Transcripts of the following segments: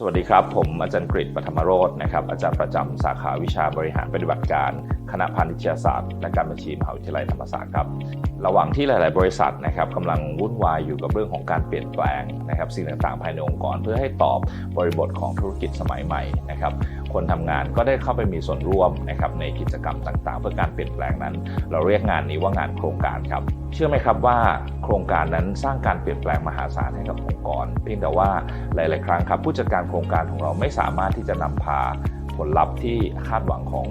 สวัสดีครับ ผมอาจารย์กฤษปฐมโรจนะครับ อาจารย์ประจำสาขาวิชาบริหารปฏิบัติการ คณะพาณิชยศาสตร์ และการบัญชีมหาวิทยาลัยธรรมศาสตร์ครับ ระหว่างที่หลาย ๆ บริษัทนะครับกำลังวุ่นวายอยู่กับเรื่องของการเปลี่ยนแปลงนะครับ สิ่งต่าง ๆ ภายในองค์กรเพื่อให้ตอบบริบทของธุรกิจสมัยใหม่นะครับคนทำงานก็ได้เข้าไปมีส่วนร่วมนะครับในกิจกรรมต่างๆ เพื่อการเปลี่ยนแปลงนั้น เราเรียกงานนี้ว่างานโครงการครับ เชื่อไหมครับว่าโครงการนั้นสร้างการเปลี่ยนแปลงมหาศาลให้กับองค์กร เพียงแต่ว่าหลาย ๆ ครั้งครับผู้จัดการโครงการของเราไม่สามารถที่จะนำพาผลลัพธ์ที่คาดหวังของ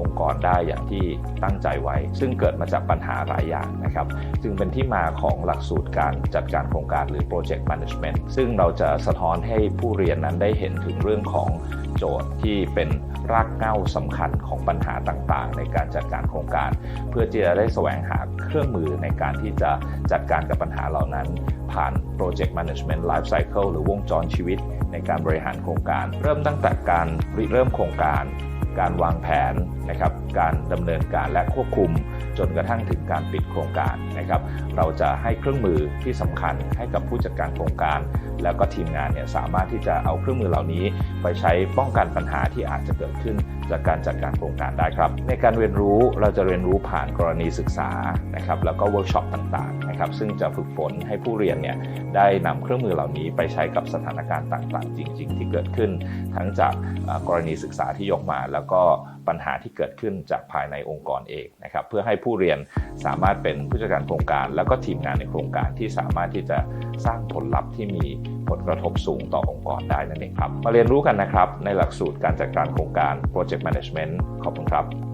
องค์กรได้อย่างที่ตั้งใจไว้ ซึ่งเกิดมาจากปัญหาหลายอย่างนะครับ จึงเป็นที่มาของหลักสูตรการจัดการโครงการหรือ Project Management ซึ่งเราจะสะท้อนให้ผู้เรียนนั้นได้เห็นถึงเรื่องของโจทย์ที่เป็นรากเหง้าสำคัญของปัญหาต่างๆ ในการจัดการโครงการ เพื่อที่จะได้แสวงหาเครื่องมือในการที่จะจัดการกับปัญหาเหล่านั้น ผ่าน Project Management Life Cycle หรือวงจรชีวิตในการบริหารโครงการ เริ่มตั้งแต่การริเริ่มโครงการ การวางแผนนะครับการดำเนินการและควบคุม จนกระทั่งถึงการปิดโครงการนะครับเราจะให้เครื่องมือที่สำคัญให้กับผู้จัดการโครงการ แล้วก็ทีมงานเนี่ยสามารถที่จะเอาเครื่องมือเหล่านี้ ไปใช้ป้องกันปัญหาที่อาจจะเกิดขึ้น จากการจัดการโครงการได้ครับ ในการเรียนรู้เราจะเรียนรู้ผ่านกรณีศึกษานะครับแล้วก็เวิร์กช็อปต่างๆนะครับซึ่งจะฝึกฝนให้ผู้เรียนเนี่ยได้นำเครื่องมือเหล่านี้ไปใช้กับสถานการณ์ต่างๆ จริง ๆ ที่เกิดขึ้น ทั้งจากกรณีศึกษาที่ยกมาแล้วก็ ปัญหาที่เกิดขึ้นจากภายในองค์กรเองนะครับเพื่อให้ผู้เรียนสามารถเป็นผู้จัดการโครงการ แล้วก็ทีมงานในโครงการที่สามารถที่จะสร้างผลลัพธ์ที่มีผลกระทบสูงต่อองค์กรได้นั่นเองครับ มาเรียนรู้กันนะครับในหลักสูตรการจัดการโครงการ Project Management ขอบคุณครับ